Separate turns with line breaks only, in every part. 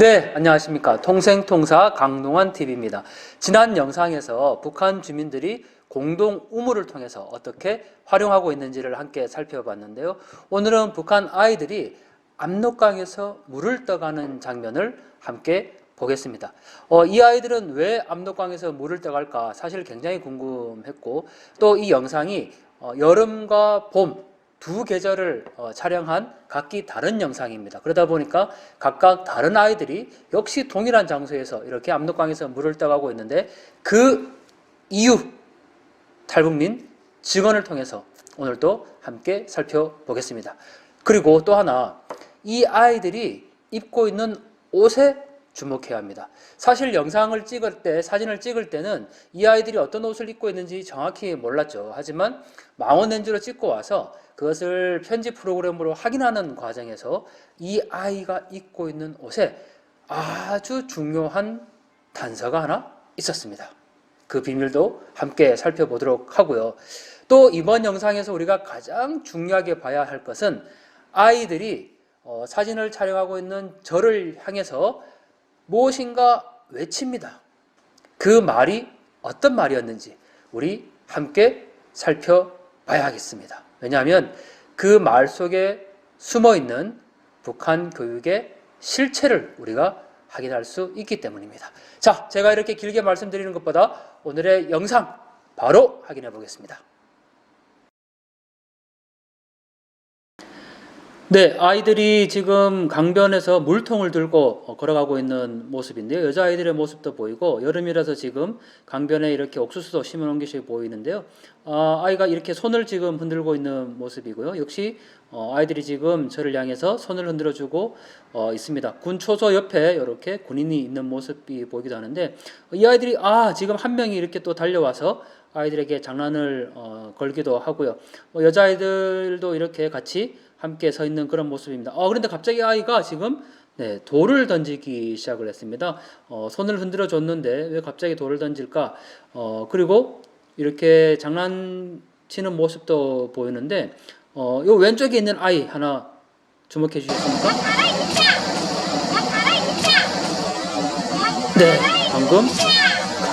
네, 안녕하십니까. 통생통사 강동원 TV입니다. 지난 영상에서 북한 주민들이 공동 우물을 통해서 어떻게 활용하고 있는지를 함께 살펴봤는데요. 오늘은 북한 아이들이 압록강에서 물을 떠가는 장면을 함께 보겠습니다. 어, 이 아이들은 왜 압록강에서 물을 떠갈까 사실 굉장히 궁금했고 또 이 영상이 어, 여름과 봄 두 계절을 어, 촬영한 각기 다른 영상입니다. 그러다 보니까 각각 다른 아이들이 역시 동일한 장소에서 이렇게 압록강에서 물을 떠가고 있는데 그 이유 탈북민 직원을 통해서 오늘도 함께 살펴보겠습니다. 그리고 또 하나 이 아이들이 입고 있는 옷에 주목해야 합니다. 사실 영상을 찍을 때 사진을 찍을 때는 이 아이들이 어떤 옷을 입고 있는지 정확히 몰랐죠. 하지만 망원 렌즈로 찍고 와서 그것을 편집 프로그램으로 확인하는 과정에서 이 아이가 입고 있는 옷에 아주 중요한 단서가 하나 있었습니다. 그 비밀도 함께 살펴보도록 하고요. 또 이번 영상에서 우리가 가장 중요하게 봐야 할 것은 아이들이 어, 사진을 촬영하고 있는 저를 향해서 무엇인가 외칩니다. 그 말이 어떤 말이었는지 우리 함께 살펴봐야 하겠습니다. 왜냐하면 그 말 속에 숨어 있는 북한 교육의 실체를 우리가 확인할 수 있기 때문입니다. 자, 제가 이렇게 길게 말씀드리는 것보다 오늘의 영상 바로 확인해 보겠습니다. 네, 아이들이 지금 강변에서 물통을 들고 어, 걸어가고 있는 모습인데요. 여자아이들의 모습도 보이고 여름이라서 지금 강변에 이렇게 옥수수도 심어놓은 것이 보이는데요. 아, 아이가 이렇게 손을 지금 흔들고 있는 모습이고요. 역시 어, 아이들이 지금 저를 향해서 손을 흔들어주고 어, 있습니다. 군 초소 옆에 이렇게 군인이 있는 모습이 보이기도 하는데 이 아이들이 아 지금 한 명이 이렇게 또 달려와서 아이들에게 장난을 어, 걸기도 하고요. 뭐 여자아이들도 이렇게 같이 함께 서 있는 그런 모습입니다. 어, 그런데 갑자기 아이가 지금 네, 돌을 던지기 시작을 했습니다. 어, 손을 흔들어 줬는데 왜 갑자기 돌을 던질까? 어, 그리고 이렇게 장난치는 모습도 보이는데 어, 요 왼쪽에 있는 아이 하나 주목해 주셨습니까? 네, 방금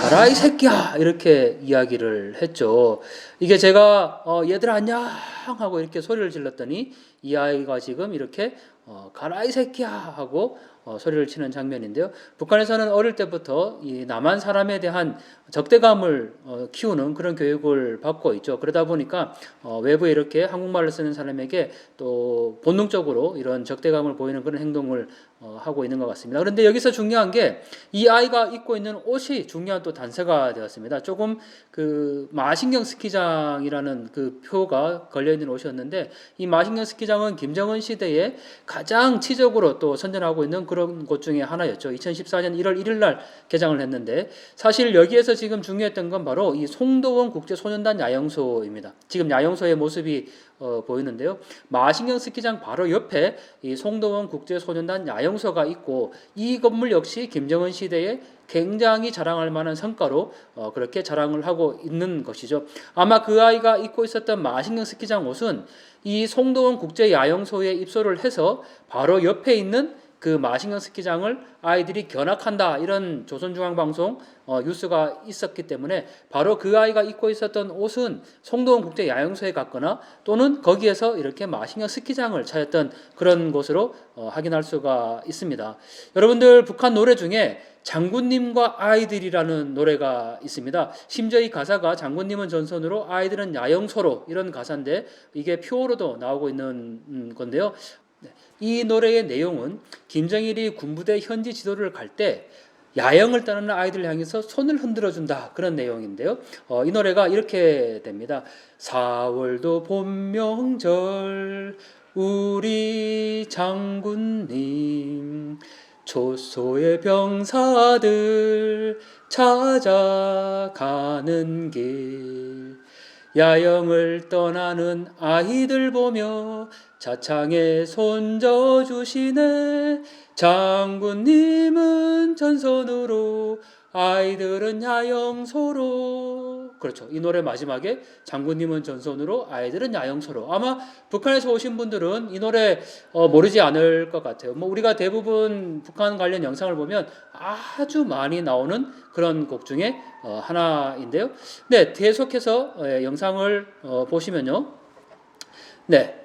가라 이 새끼야 이렇게 이야기를 했죠. 이게 제가 어, 얘들아 안녕 하고 이렇게 소리를 질렀더니 이 아이가 지금 이렇게 어, 가라 이 새끼야 하고 어, 소리를 치는 장면인데요. 북한에서는 어릴 때부터 이 남한 사람에 대한 적대감을 어, 키우는 그런 교육을 받고 있죠. 그러다 보니까 어, 외부에 이렇게 한국말을 쓰는 사람에게 또 본능적으로 이런 적대감을 보이는 그런 행동을 어, 하고 있는 것 같습니다. 그런데 여기서 중요한 게 이 아이가 입고 있는 옷이 중요한 또 단서가 되었습니다. 조금 그 마신경 스키장이라는 그 표가 걸려 있는 옷이었는데 이 마신경 스키장은 김정은 시대에 가장 치적으로 또 선전하고 있는 그런 곳 중에 하나였죠. 2014년 1월 1일 날 개장을 했는데 사실 여기에서 지금 중요했던 건 바로 이 송도원 국제소년단 야영소입니다. 지금 야영소의 모습이 어, 보이는데요. 마신경 스키장 바로 옆에 이 송도원 국제소년단 야영소가 있고 이 건물 역시 김정은 시대에 굉장히 자랑할 만한 성과로 어, 그렇게 자랑을 하고 있는 것이죠. 아마 그 아이가 입고 있었던 마신경 스키장 옷은 이 송도원 국제 야영소에 입소를 해서 바로 옆에 있는 그 마신경 스키장을 아이들이 견학한다 이런 조선중앙방송 어, 뉴스가 있었기 때문에 바로 그 아이가 입고 있었던 옷은 송도원 국제 야영소에 갔거나 또는 거기에서 이렇게 마신경 스키장을 찾았던 그런 곳으로 어, 확인할 수가 있습니다. 여러분들 북한 노래 중에 장군님과 아이들이라는 노래가 있습니다. 심지어 이 가사가 장군님은 전선으로 아이들은 야영소로 이런 가사인데 이게 표어로도 나오고 있는 음, 건데요. 네. 이 노래의 내용은 김정일이 군부대 현지 지도를 갈 때 야영을 떠나는 아이들 향해서 손을 흔들어 준다 그런 내용인데요. 어, 이 노래가 이렇게 됩니다. 4월도 본명절 우리 장군님 조소의 병사들 찾아가는 길 야영을 떠나는 아이들 보며 자창에 손져 주시네. 장군님은 전선으로 아이들은 야영소로 그렇죠. 이 노래 마지막에 장군님은 전선으로 아이들은 야영소로. 아마 북한에서 오신 분들은 이 노래 어, 모르지 않을 것 같아요. 뭐 우리가 대부분 북한 관련 영상을 보면 아주 많이 나오는 그런 곡 중에 어, 하나인데요. 네, 계속해서 어, 영상을 어, 보시면요. 네.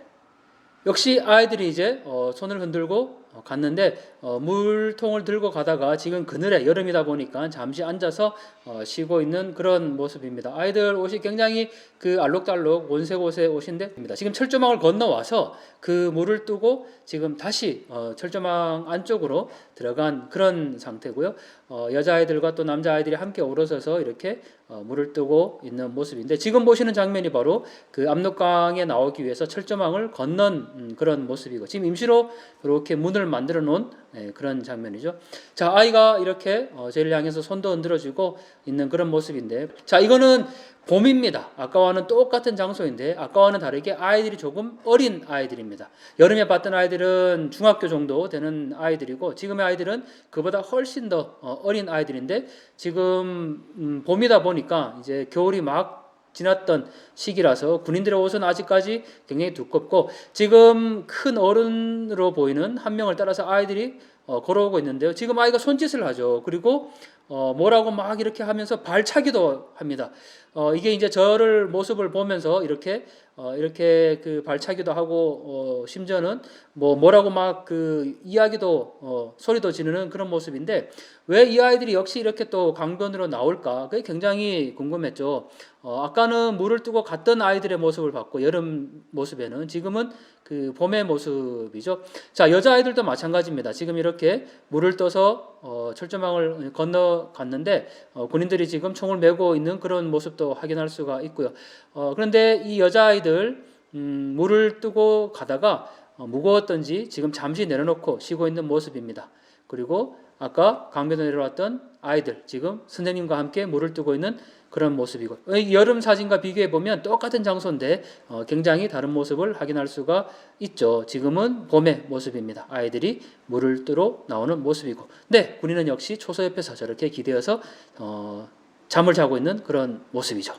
역시 아이들이 이제 어, 손을 흔들고 어, 갔는데 어, 물통을 들고 가다가 지금 그늘에 여름이다 보니까 잠시 앉아서 어, 쉬고 있는 그런 모습입니다. 아이들 옷이 굉장히 그 알록달록 온색 옷의 옷인데 지금 철조망을 건너와서 그 물을 뜨고 지금 다시 어, 철조망 안쪽으로 들어간 그런 상태고요. 어, 여자아이들과 또 남자아이들이 함께 오르서서 이렇게 어, 물을 뜨고 있는 모습인데 지금 보시는 장면이 바로 그 압록강에 나오기 위해서 철조망을 건넌 음, 그런 모습이고 지금 임시로 이렇게 문을 만들어 놓은 예, 그런 장면이죠. 자 아이가 이렇게 어, 저를 향해서 손도 흔들어주고 있는 그런 모습인데 자 이거는 봄입니다. 아까와는 똑같은 장소인데 아까와는 다르게 아이들이 조금 어린 아이들입니다. 여름에 봤던 아이들은 중학교 정도 되는 아이들이고 지금의 아이들은 그보다 훨씬 더 어, 어린 아이들인데 지금 음, 봄이다 보니까 이제 겨울이 막 지났던 시기라서 군인들의 옷은 아직까지 굉장히 두껍고 지금 큰 어른으로 보이는 한 명을 따라서 아이들이 어, 걸어오고 있는데요. 지금 아이가 손짓을 하죠. 그리고 어, 뭐라고 막 이렇게 하면서 발차기도 합니다. 어, 이게 이제 저를 모습을 보면서 이렇게 어, 이렇게 그 발차기도 하고 어, 심지어는 뭐 뭐라고 막 그 이야기도 어, 소리도 지르는 그런 모습인데 왜 이 아이들이 역시 이렇게 또 강변으로 나올까? 그게 굉장히 궁금했죠. 어, 아까는 물을 뜨고 갔던 아이들의 모습을 봤고 여름 모습에는 지금은 그 봄의 모습이죠. 자 여자 아이들도 마찬가지입니다. 지금 이렇게 물을 떠서 어, 철조망을 건너 갔는데 어, 군인들이 지금 총을 메고 있는 그런 모습도 확인할 수가 있고요. 어, 그런데 이 여자 아이들 음, 물을 뜨고 가다가 어, 무거웠던지 지금 잠시 내려놓고 쉬고 있는 모습입니다. 그리고 아까 강변에 내려왔던 아이들 지금 선생님과 함께 물을 뜨고 있는 그런 모습이고 이 여름 사진과 비교해 보면 똑같은 장소인데 어, 굉장히 다른 모습을 확인할 수가 있죠. 지금은 봄의 모습입니다. 아이들이 물을 뜨러 나오는 모습이고, 네 군인은 역시 초소 옆에서 저렇게 기대어서 어, 잠을 자고 있는 그런 모습이죠.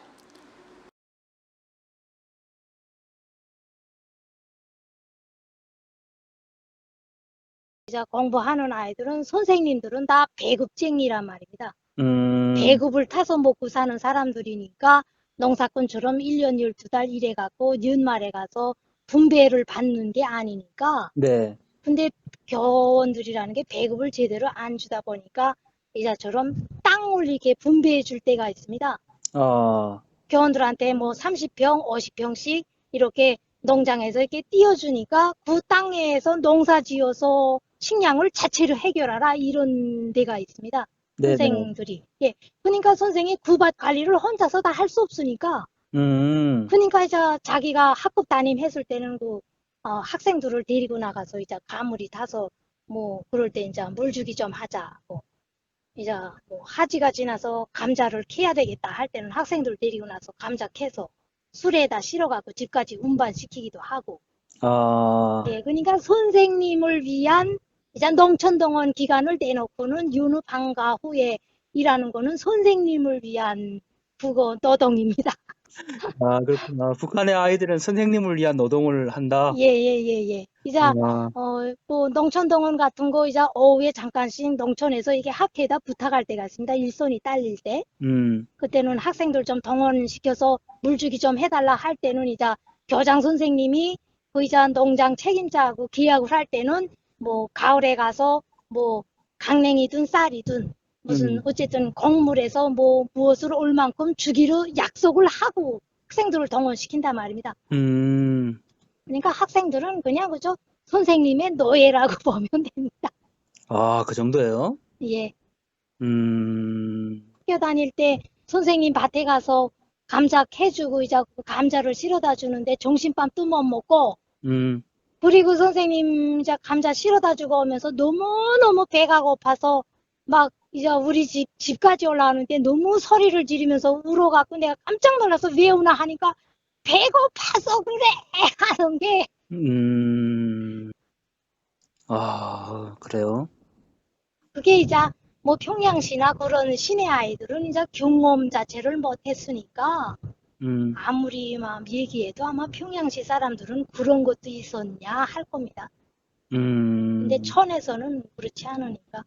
이제 공부하는 아이들은 선생님들은 다 배급쟁이란 말입니다.
음,
배급을 타서 먹고 사는 사람들이니까 농사꾼처럼 1년 12달 일해갖고 연말에 가서 분배를 받는 게 아니니까
네,
근데 교원들이라는 게 배급을 제대로 안 주다 보니까 이자처럼 땅을 이렇게 분배해 줄 때가 있습니다.
어,
교원들한테 뭐 30평, 50평씩 이렇게 농장에서 이렇게 띄워주니까 그 땅에서 농사 지어서 식량을 자체로 해결하라 이런 데가 있습니다.
네,
선생들이. 예. 그러니까 선생이 그밭 관리를 혼자서 다 할 수 없으니까.
음,
그러니까 이제 자기가 학급 담임 했을 때는 그 어, 학생들을 데리고 나가서 이제 가물이 타서 뭐 그럴 때 이제 물 주기 좀 하자. 뭐 이제 뭐 하지가 지나서 감자를 캐야 되겠다 할 때는 학생들 데리고 나서 감자 캐서 술에다 실어갖고 집까지 운반시키기도 하고.
아,
예, 그러니까 선생님을 위한 이제 농촌동원 기간을 내놓고는 윤후 방과 후에 일하는 거는 선생님을 위한 그거 노동입니다.
아, 그렇구나. 북한의 아이들은 선생님을 위한 노동을 한다.
예, 예, 예, 예. 이제
아,
어, 뭐 농촌동원 같은 거 이제 오후에 잠깐씩 농촌에서 이게 학회에다 부탁할 때가 있습니다. 일손이 딸릴 때.
음,
그때는 학생들 좀 동원시켜서 물 주기 좀 해달라 할 때는 이제 교장 선생님이 그 이제 농장 책임자하고 계약을 할 때는 뭐 가을에 가서 뭐 강냉이든 쌀이든 무슨
음.
어쨌든 곡물에서 뭐 무엇을 얼만큼 주기로 약속을 하고 학생들을 동원시킨단 말입니다.
음,
그러니까 학생들은 그냥 그저 선생님의 노예라고 보면 됩니다.
아, 그 정도예요?
예.
음,
학교 다닐 때 선생님 밭에 가서 감자 캐주고 이제 그 감자를 실어다 주는데 또못 먹고
음,
그리고 선생님 이제 감자 실어다 주고 오면서 너무너무 배가 고파서 막 이제 우리 집 집까지 올라오는데 너무 소리를 지르면서 울어갖고 내가 깜짝 놀라서 왜 우나 하니까 배고파서 그래! 하는 게.
음, 아, 그래요?
그게 이제 뭐 평양시나 그런 시내 아이들은 이제 경험 자체를 못했으니까
음,
아무리 막 얘기해도 아마 평양시 사람들은 그런 것도 있었냐 할 겁니다.
음.
근데 촌에서는 그렇지 않으니까.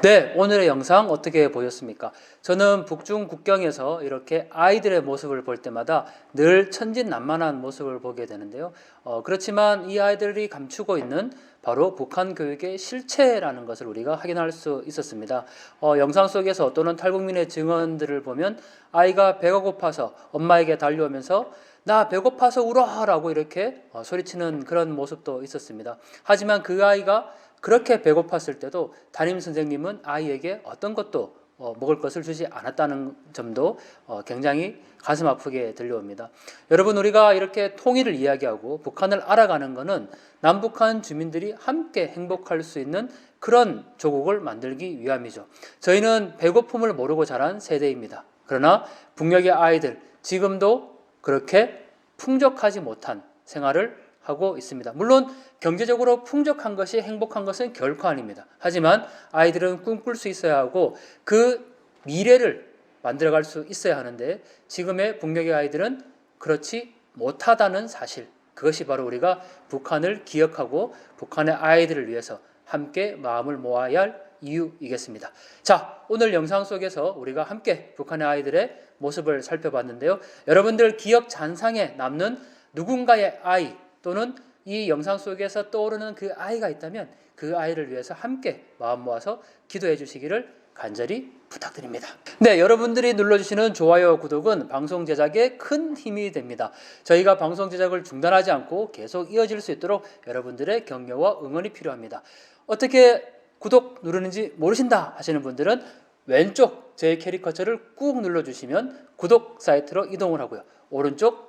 네, 오늘의 영상 어떻게 보셨습니까? 저는 북중 국경에서 이렇게 아이들의 모습을 볼 때마다 늘 천진난만한 모습을 보게 되는데요. 어, 그렇지만 이 아이들이 감추고 있는 바로 북한 교육의 실체라는 것을 우리가 확인할 수 있었습니다. 어, 영상 속에서 또는 탈북민의 증언들을 보면 아이가 배가 고파서 엄마에게 달려오면서 나 배고파서 울어 라고 이렇게 어, 소리치는 그런 모습도 있었습니다. 하지만 그 아이가 그렇게 배고팠을 때도 담임 선생님은 아이에게 어떤 것도 어, 먹을 것을 주지 않았다는 점도 어, 굉장히 가슴 아프게 들려옵니다. 여러분 우리가 이렇게 통일을 이야기하고 북한을 알아가는 것은 남북한 주민들이 함께 행복할 수 있는 그런 조국을 만들기 위함이죠. 저희는 배고픔을 모르고 자란 세대입니다. 그러나 북녘의 아이들 지금도 그렇게 풍족하지 못한 생활을 하고 있습니다. 물론 경제적으로 풍족한 것이 행복한 것은 결코 아닙니다. 하지만 아이들은 꿈꿀 수 있어야 하고 그 미래를 만들어갈 수 있어야 하는데 지금의 북녘의 아이들은 그렇지 못하다는 사실. 그것이 바로 우리가 북한을 기억하고 북한의 아이들을 위해서 함께 마음을 모아야 할 이유이겠습니다. 자, 오늘 영상 속에서 우리가 함께 북한의 아이들의 모습을 살펴봤는데요. 여러분들 기억 잔상에 남는 누군가의 아이 또는 이 영상 속에서 떠오르는 그 아이가 있다면 그 아이를 위해서 함께 마음 모아서 기도해 주시기를 간절히 부탁드립니다. 네, 여러분들이 눌러주시는 좋아요, 구독은 방송 제작에 큰 힘이 됩니다. 저희가 방송 제작을 중단하지 않고 계속 이어질 수 있도록 여러분들의 격려와 응원이 필요합니다. 어떻게 구독 누르는지 모르신다 하시는 분들은 왼쪽 제 캐리커처를 꾹 눌러주시면 구독 사이트로 이동을 하고요. 오른쪽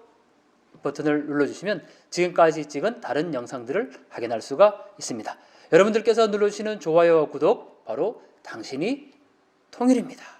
버튼을 눌러주시면 지금까지 찍은 다른 영상들을 확인할 수가 있습니다. 여러분들께서 눌러주시는 좋아요와 구독 바로 당신이 통일입니다.